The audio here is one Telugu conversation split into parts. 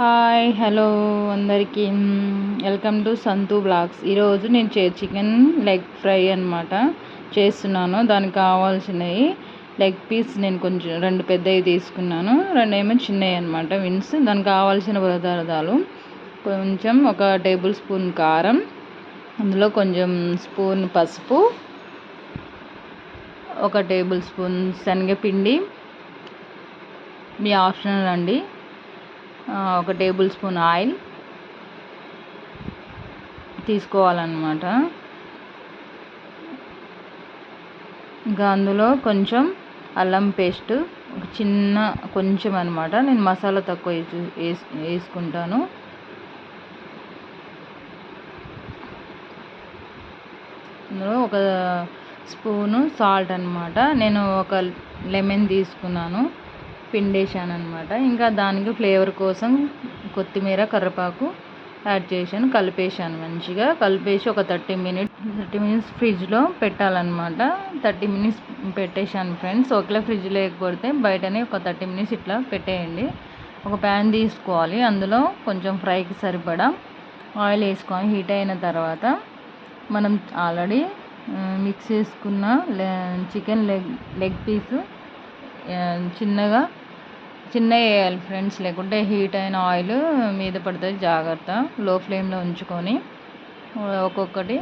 హాయ్ హలో అందరికీ. Welcome to Santhu blogs. ఈరోజు నేను చే చికెన్ లెగ్ ఫ్రై అనమాట చేస్తున్నాను. దానికి కావాల్సినవి లెగ్ పీస్ నేను కొంచెం రెండు పెద్దవి తీసుకున్నాను. రెండు ఏమో చిన్నవి అనమాట విన్స్. దానికి కావాల్సిన పదార్థాలు కొంచెం ఒక టేబుల్ స్పూన్ కారం అందులో కొంచెం స్పూన్ పసుపు ఒక టేబుల్ స్పూన్ శనగపిండి. మీ ఆప్షనల్ అండి ఒక టేబుల్ స్పూన్ ఆయిల్ తీసుకోవాలన్నమాట. ఇంకా అందులో కొంచెం అల్లం పేస్ట్ ఒక చిన్న కొంచెం అనమాట నేను మసాలా తక్కువ వేసు వేసుకుంటాను. అందులో ఒక స్పూను సాల్ట్ అనమాట నేను ఒక లెమన్ తీసుకున్నాను. పిండేసాను అనమాట ఇంకా దానికి ఫ్లేవర్ కోసం కొత్తిమీర కర్రపాకు యాడ్ చేశాను. కలిపేసాను మంచిగా. కలిపేసి ఒక థర్టీ మినిట్ థర్టీ మినిట్స్ ఫ్రిడ్జ్లో పెట్టాలన్నమాట. థర్టీ మినిట్స్ పెట్టేశాను ఫ్రెండ్స్. ఒకవేళ ఫ్రిడ్జ్ లేకపోతే బయటనే ఒక థర్టీ మినిట్స్ ఇట్లా పెట్టేయండి. ఒక ప్యాన్ తీసుకోవాలి. అందులో కొంచెం ఫ్రైకి సరిపడా ఆయిల్ వేసుకొని హీట్ అయిన తర్వాత మనం ఆల్రెడీ మిక్స్ చేసుకున్న చికెన్ లెగ్ లెగ్ పీసు చిన్నగా చిన్న వేయాలి ఫ్రెండ్స్ లేకుంటే హీట్ అయిన ఆయిల్ మీద పడుతుంది జాగ్రత్త. లో ఫ్లేమ్లో ఉంచుకొని ఒక్కొక్కటి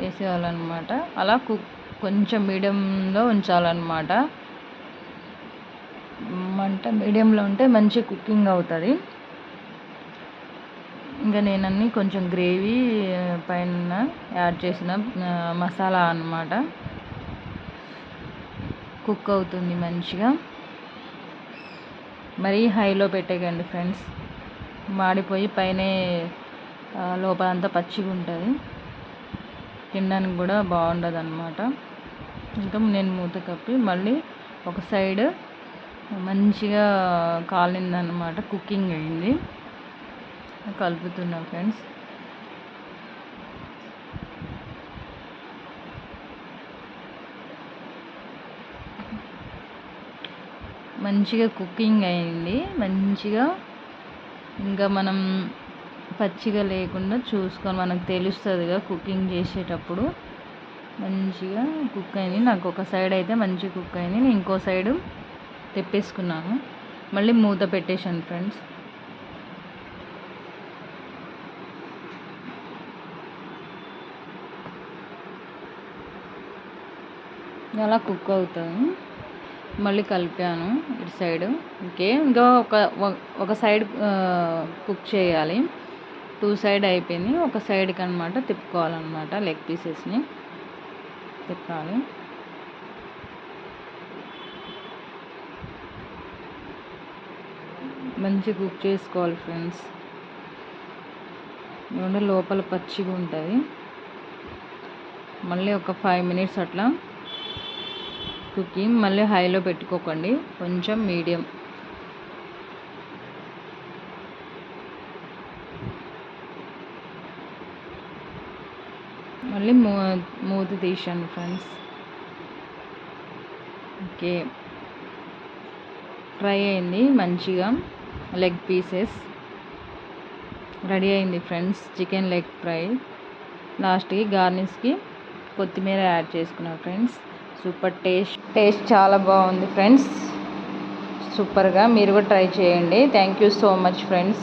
వేసేయాలన్నమాట. అలా కుక్ కొంచెం మీడియంలో ఉంచాలన్నమాట. మంట మీడియంలో ఉంటే మంచి కుకింగ్ అవుతుంది. ఇంకా నేను కొంచెం గ్రేవీ పైన యాడ్ చేసిన మసాలా అన్నమాట. కుక్ అవుతుంది మంచిగా. మరీ హైలో పెట్టేయండి ఫ్రెండ్స్. మాడిపోయి పైనే లోపలంతా పచ్చిగా ఉంటుంది. తినడానికి కూడా బాగుండదు అనమాట ఇంకా నేను మూత కప్పి మళ్ళీ ఒక సైడ్ మంచిగా కాలిందనమాట కుకింగ్ అయింది. కలుపుతున్నా ఫ్రెండ్స్. మంచిగా కుకింగ్ అయింది. మంచిగా ఇంకా మనం పచ్చిగా లేకుండా చూసుకొని మనకు తెలుస్తుందిగా కుకింగ్ చేసేటప్పుడు. మంచిగా కుక్ అయింది. నాకు ఒక సైడ్ అయితే మంచి కుక్ అయింది. నేను ఇంకో సైడు తెప్పేసుకున్నాను. మళ్ళీ మూత పెట్టేశాను ఫ్రెండ్స్. అలా కుక్ అవుతుంది మళ్ళీ కలిపాను ఇటు సైడ్. ఓకే ఇంకా ఒక ఒక సైడ్ కుక్ చేయాలి. టూ సైడ్ అయిపోయింది. ఒక సైడ్కి అనమాట తిప్పుకోవాలన్నమాట లెగ్ పీసెస్ని. తిప్పాలి. మంచి కుక్ చేసుకోవాలి ఫ్రెండ్స్. ఏమంటే లోపల పచ్చిగా ఉంటుంది మళ్ళీ ఒక ఫైవ్ మినిట్స్ అట్లా కుకింగ్ మళ్ళీ హైలో పెట్టుకోకండి. కొంచెం మీడియం. మళ్ళీ మూ మూత తీసాను ఫ్రెండ్స్. ఓకే. ఫ్రై అయింది మంచిగా. Leg pieces. రెడీ అయింది ఫ్రెండ్స్ చికెన్ లెగ్ ఫ్రై. లాస్ట్కి గార్నిష్కి కొత్తిమీర యాడ్ చేసుకున్నాను ఫ్రెండ్స్. Super taste. టేస్ట్ చాలా బాగుంది ఫ్రెండ్స్. సూపర్గా మీరు కూడా ట్రై చేయండి. Thank you so much friends.